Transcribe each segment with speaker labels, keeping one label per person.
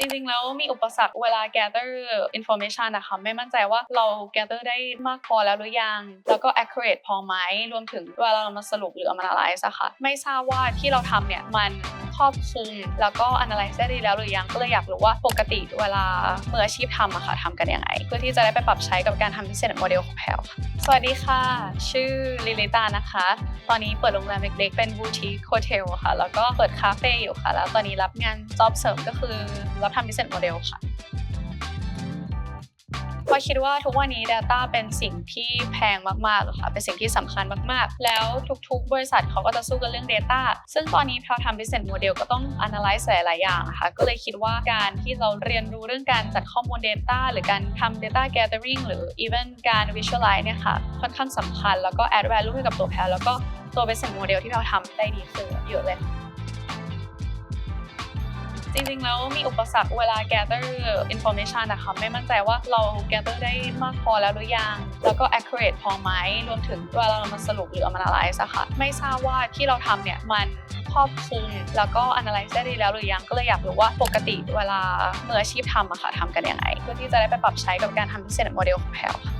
Speaker 1: จริงๆ แล้วมีอุปสรรคเวลา gather information นะคะไม่มั่นใจว่าเรา gather ได้มากพอแล้วหรือยัง แล้วก็ accurate พอไหมรวมถึงเวลาเรามาสรุปหรือ analyze อะค่ะไม่ทราบว่าที่เราทำเนี่ยมัน รอบคลุมแล้วก็ analyze ได้ดีแล้วหรือยังก็เลยอยากรู้ว่าปกติเวลามืออาชีพทำอะค่ะทำกันยังไง เพื่อที่จะได้ไปปรับใช้กับการทำ business model ของแพลค่ะสวัสดีค่ะ ชื่อลิลิตานะคะ ตอนนี้เปิดโรงแรมเล็กๆ เป็นบูติคโฮเทลค่ะ แล้วก็เปิดคาเฟ่อยู่ค่ะ แล้วตอนนี้รับงาน job เสริมก็คือรับทำ business model ค่ะ พราะคิดว่าทุกวันนี้ Data เป็นสิ่งที่แพงมากๆอะค่ะเป็นสิ่งที่สำคัญมากๆ แล้วทุกๆ บริษัทเขาก็จะสู้กันเรื่อง Data ซึ่งตอนนี้เราทำ business model ก็ต้อง analyze หลายๆอย่างอะค่ะก็เลยคิดว่าการที่เราเรียนรู้เรื่องการจัดข้อมูล Data หรือการทำ Data gathering หรือ even การ visualize เนี่ยค่ะค่อนข้างสำคัญ แล้วก็ add value ให้กับตัวแพรแล้วก็ตัว business model ที่เราทำได้ดีขึ้นเยอะเลย จริงๆ แล้วมีอุปสรรคเวลา gather information นะคะไม่มั่นใจว่าเรา gather ได้มากพอแล้วหรือยัง แล้วก็ accurate พอไหมรวมถึงเวลาเรามาสรุปหรือ analyze อะค่ะไม่ทราบว่าที่เราทำเนี่ยมันครอบคลุมแล้วก็ analyze ได้ดีแล้วหรือยังก็เลยอยากรู้ว่าปกติเวลามืออาชีพทำอะค่ะทำกันยังไง เพื่อที่จะได้ไปปรับใช้กับการทำ business model ของแพลค่ะ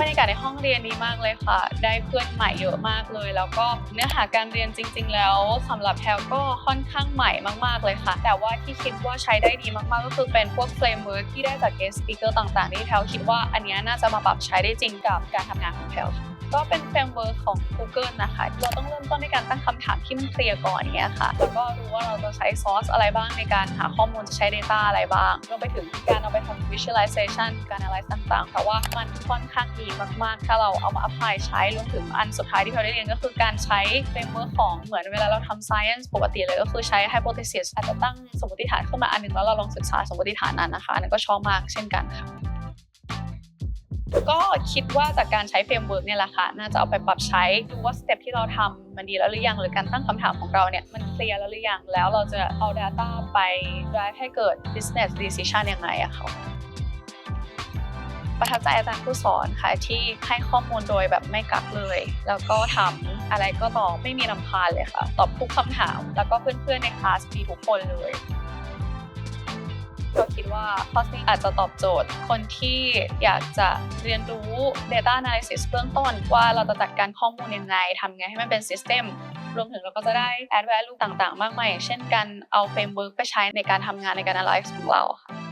Speaker 1: บรรยากาศในห้องเรียนดีมากเลยค่ะ ได้เพื่อนใหม่เยอะมากเลย แล้วก็เนื้อหาการเรียนจริง ๆ แล้วสำหรับแพลก็ค่อนข้างใหม่มาก ๆ เลยค่ะ แต่ว่าที่คิดว่าใช้ได้ดีมากๆ ก็คือเป็นพวกเฟรมเวิร์ดที่ได้จาก guest speaker ต่างๆที่แพลคิดว่าอันนี้น่าจะมาปรับใช้ได้จริงกับการทำงานของแพลค่ะ ก็เป็น framework ของ Google นะคะ เราต้องเริ่มต้นในการตั้งคำถามที่มันเคลียร์ก่อนเงี้ยค่ะ แล้วก็รู้ว่าเราจะใช้ซอสอะไรบ้างในการหาข้อมูลจะใช้ Data อะไรบ้างรวมไปถึงการเอาไปทำ visualization การ analyze ต่างๆ เพราะว่ามันค่อนข้างดีมากๆ ถ้าเราเอามา apply ใช้รวมถึงอันสุดท้ายที่เราได้เรียนก็คือการใช้ framework ของเหมือนเวลาเราทำ science ปกติเลยก็คือใช้ hypothesis อาจจะตั้งสมมติฐานขึ้นมาอันหนึ่งแล้วเราลองศึกษาสมมติฐานนั้นนะคะอันนั้นก็ชอบมากเช่นกันค่ะ ก็คิดว่าจากการใช้เฟรมเวิร์กเนี่ยแหละค่ะ น่าจะเอาไปปรับใช้ดูว่าสเต็ปที่เราทำมันดีแล้วหรือยังหรือการตั้งคำถามของเราเนี่ยมันเคลียร์แล้วหรือยังแล้วเราจะเอา Data ไป drive ให้เกิด business decision ยังไงอะค่ะประทับใจอาจารย์ผู้สอนค่ะที่ให้ข้อมูลโดยแบบไม่กักเลย แล้วก็ทำอะไรก็ตอบไม่มีลำคาญเลยค่ะ ตอบทุกคำถาม แล้วก็เพื่อนๆในคลาสดีทุกคนเลย เราคิดว่าคอร์สนี้อาจจะตอบโจทย์ คนที่อยากจะเรียนรู้ Data Analysis เบื้องต้น ว่าเราจะจัดการข้อมูลยังไงทำไงให้มันเป็น System รวมถึงเราก็จะได้ add value ต่างๆ มากมายเช่นการเอา framework ไปใช้ในการทำงานในการ analyze ของเราค่ะ